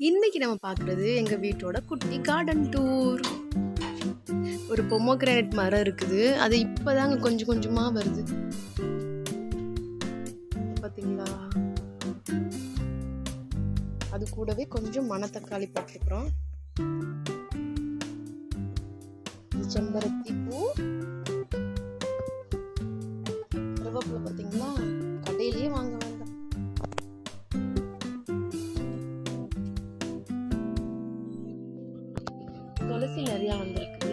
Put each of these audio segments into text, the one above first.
இன்னைக்கு நம்ம பார்க்குறது எங்கள் வீட்டோட குட்டி கார்டன் டூர் ஒரு பொமோகிரானட் மரம் இருக்குது. அது இப்போதாங்க கொஞ்சம் கொஞ்சமாக வருது. பார்த்தீங்களா அது கூடவே கொஞ்சம் மணத்தக்காளி போட்டிருக்கிறோம். செம்பருத்தி பூ. துளசி நிறைய வந்திருக்கு.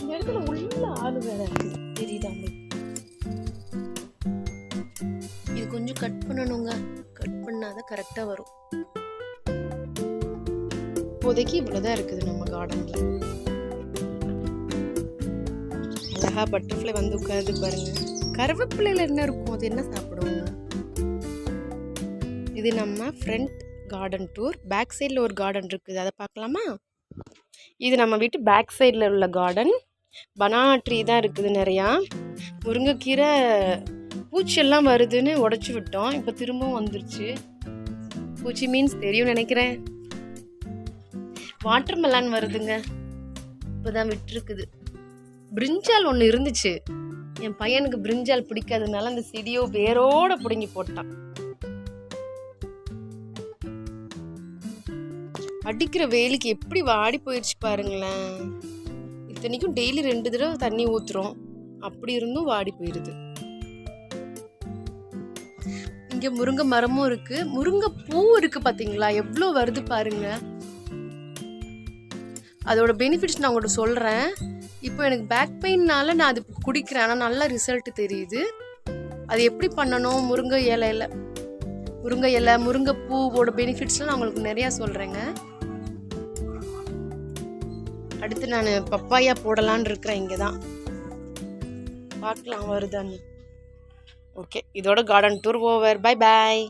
இந்த இடத்துல உள்ள ஆளு வேற தெரியுதா இது கொஞ்சம் கட் பண்ணணுங்க. கட் பண்ணாதான் கரெக்டா வரும். இப்போதைக்கு இவ்வளவுதான் இருக்குது நம்ம கார்டன்ல அழகா பட்டர்ஃப்ளை வந்து உட்காந்து பாருங்க. கருவேப்பிலையில என்ன இருக்கும்? அது என்ன சாப்பிடும் இது நம்ம ஃப்ரண்ட் கார்டன் டூர் பேக் சைடில் ஒரு கார்டன் இருக்குது. அதை பார்க்கலாமா? இது நம்ம வீட்டு பேக் சைடில் உள்ள கார்டன் பனானா ட்ரீ தான் இருக்குது நிறையா. முருங்கைக்கீரை பூச்சியெல்லாம் வருதுன்னு உடச்சி விட்டோம். இப்போ திரும்பவும் வந்துருச்சு. பூச்சி மீன்ஸ் தெரியும் நினைக்கிறேன். வாட்டர் மெலான் வருதுங்க. இப்போதான் விட்டுருக்குது. பிரிஞ்சால் ஒன்று இருந்துச்சு. என் பையனுக்கு பிரிஞ்சால் பிடிக்காததுனால அந்த செடியோ வேரோட பிடுங்கி போட்டான். அடிக்கிற வெயிலுக்கு எப்படி வாடி போயிடுச்சு பாருங்களேன். இத்தனைக்கும் டெய்லி ரெண்டு தடவை தண்ணி ஊத்துறோம். அப்படி இருந்தும் வாடி போயிடுது இங்க முருங்கை மரமும் இருக்கு. முருங்கை பூ இருக்கு பாத்தீங்களா? எவ்வளோ வருது பாருங்க. அதோட பெனிஃபிட்ஸ் நான் உங்கள்கிட்ட சொல்றேன். இப்போ எனக்கு பேக் பெயின்னால நான் அது குடிக்கிறேன். ஆனால் நல்ல ரிசல்ட் தெரியுது. அது எப்படி பண்ணணும்? முருங்கை இலையில. முருங்கை இலை முருங்கை பூவோட பெனிஃபிட்ஸ்லாம் நான் உங்களுக்கு நிறையா சொல்கிறேங்க அடுத்து நான் பப்பாயா போடலான்னு இருக்கிறேன் இங்கே தான் பார்க்கலாம் வருதான்னு. ஓகே இதோட garden tour over bye bye